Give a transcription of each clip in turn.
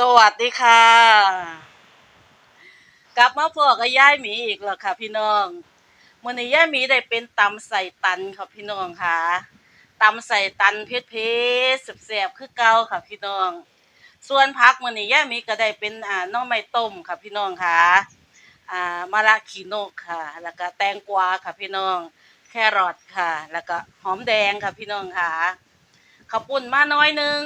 สวัสดีค่ะ กลับมาพอกับย่ายหมีอีกแล้วค่ะ พี่น้องมื่อนี้ย่ายหมีได้เป็นตำใส่ตันค่ะพี่น้องค่ะตำใส่ตันเพชรเพชรแสบๆคือเก่าค่ะพี่น้อง ส่วนพักมื่อนี้ย่ายหมีก็ได้เป็นอ่าน้องไม้ต้มค่ะพี่น้องค่ะอ่ามะระขีโนกค่ะ แล้วก็แตงกวาค่ะพี่น้อง แครอทค่ะ แล้วก็หอมแดงค่ะพี่น้องค่ะข้าวปุ้นมาน้อยหนึง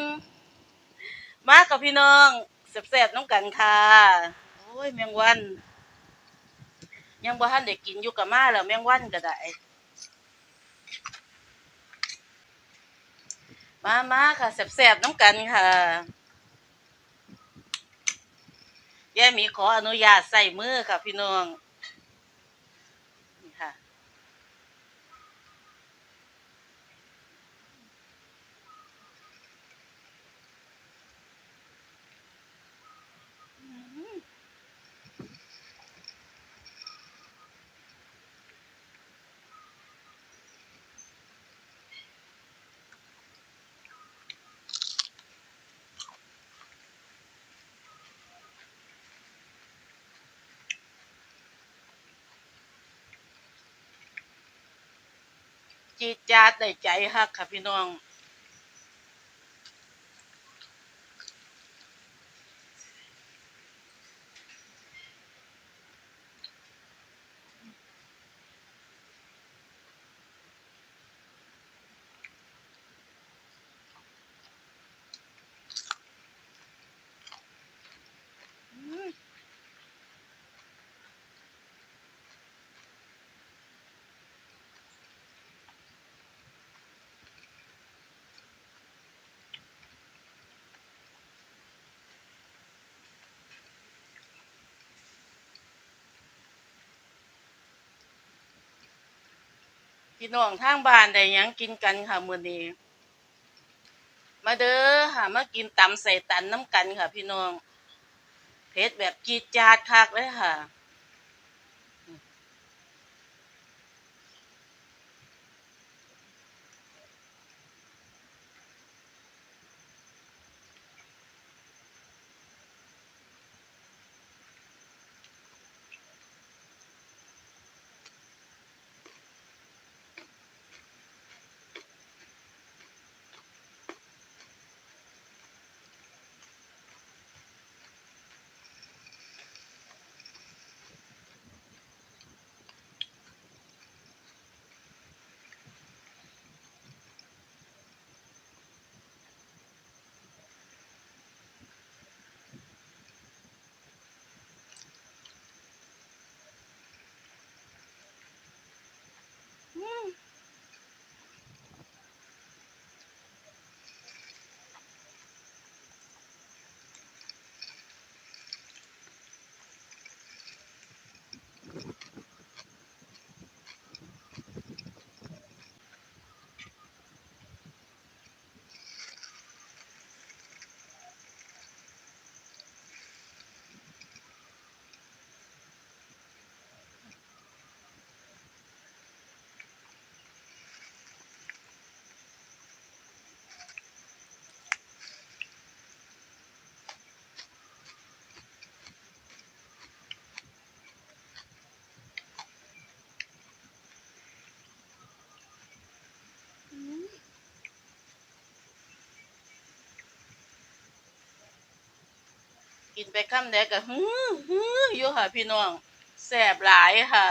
มากับพี่น้องแซ่บๆน้องกันค่ะ โอ้ยแมงวัน ยังบ่ทันได้กินอยู่กับมาแล้วแมงวันก็ได้ มามาค่ะแซ่บๆน้องกันค่ะยายมีขออนุญาตใส่มือค่ะพี่น้อง จีดจาดได้ใจฮักค่ะพี่น้อง พี่น้องทางบ้านได้หยังกินกันค่ะมื้อนี้ มาเด้อค่ะมากินตำใส่ตันน้ำกันค่ะ พี่น้องเผ็ดแบบจีดจาดคักเลยค่ะ กินไปคำเดียวก็ฮือฮืออยู่ค่ะพี่น้องแสบหลายค่ะ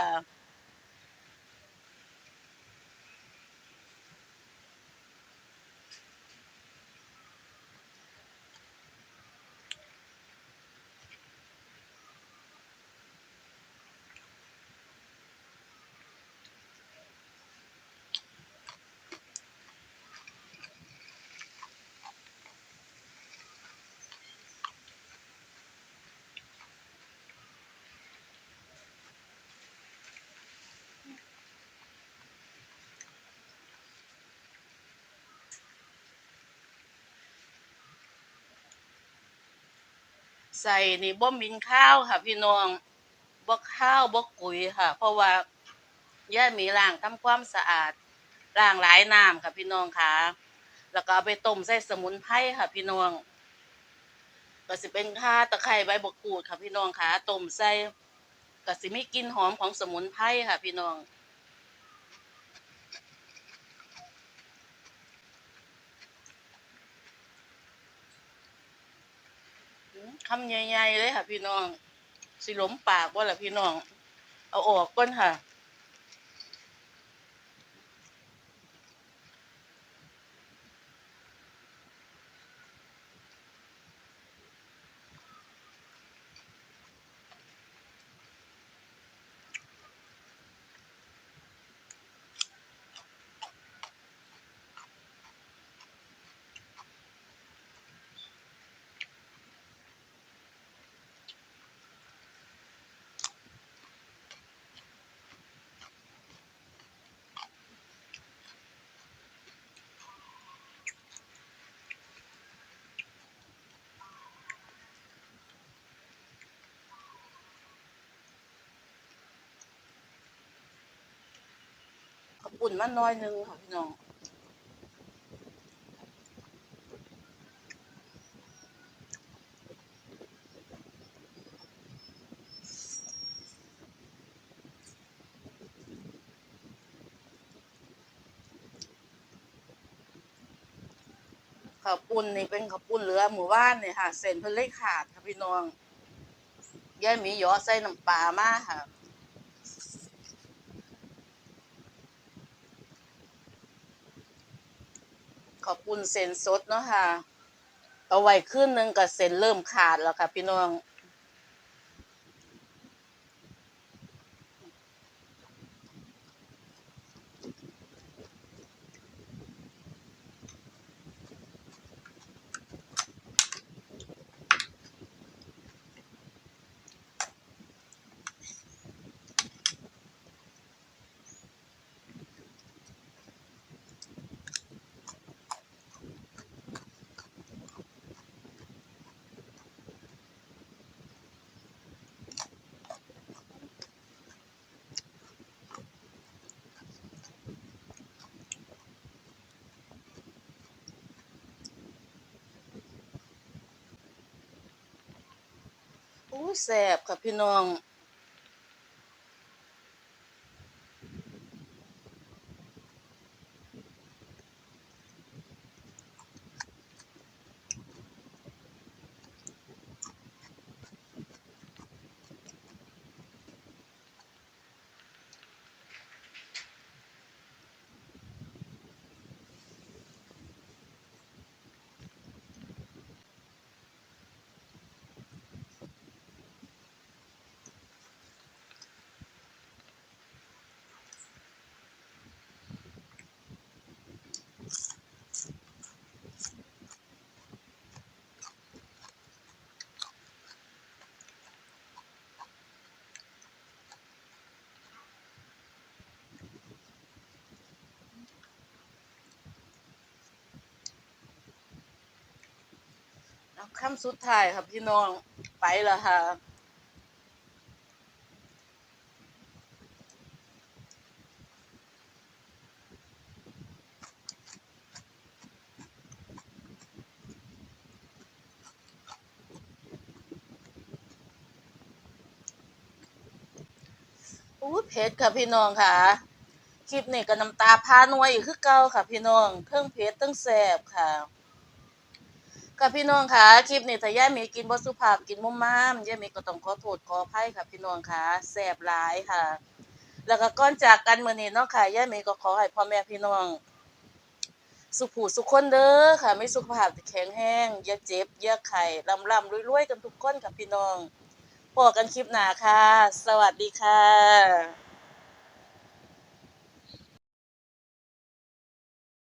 ใส่นี่บ่มินข้าวค่ะ พี่น้องบ่ข้าวบ่กุยค่ะ เพราะว่าย่ามีล้างทำความสะอาดล้างหลายน้ำค่ะ พี่น้องค่ะ แล้วก็เอาไปต้มใส่สมุนไพรค่ะ พี่น้องก็สิเป็นข่าตะไคร้ใบบกกูดค่ะ พี่น้องค่ะต้มใส่ก็สิมีกลิ่นหอมของสมุนไพรค่ะ พี่น้อง คำใหญ่ๆเลยค่ะ พี่น้อง สิหลมปากว่าล่ะพี่น้อง เอาออกก้นค่ะ อบคุณมาน้อยนึงค่ะพี่น้องข้าวปุ้นนี่เป็นข้าวปุ้นเหลือหมู่บ้านเนี่ยค่ะ เส้นเพิ่นเลยขาดค่ะพี่น้องยายหมีหยอใส่น้ำปลามาค่ะ ขอบคุณเส้นสดเนาะค่ะ เอาไว้ขึ้นหนึงกับเส้นเริ่มขาดแล้วค่ะ พี่น้อง แซ่บค่ะพี่น้อง คำสุดท้ายครับพี่น้องไปแล้วค่ะอู้เผ็ดค่ะพี่น้องค่ะ คลิปนี้ก็น้ำตาพาหน่วยอีกคือเก่าค่ะพี่น้องเทิงเผ็ดเทิงแซ่บค่ะ ค่ะพี่น้องค่ะคลิปนี้ถ้าย่ามีกินบ่สุภาพกินมุมมามย่ามีก็ต้องขอโทษขออภัยค่ะพี่น้องค่ะแซ่บหลายค่ะ แล้วก็ก่อนจากกันมื้อนี้เนาะค่ะย่ามีก็ขอให้พ่อแม่พี่น้อง สุขผูสุขคนเด้อค่ะไมีสุขภาพแข็งแรงอย่าเจ็บอย่าไข้ร่ำรวยๆกันทุกคนค่ะพี่น้องพบกันคลิปหน้าค่ะ สวัสดีค่ะ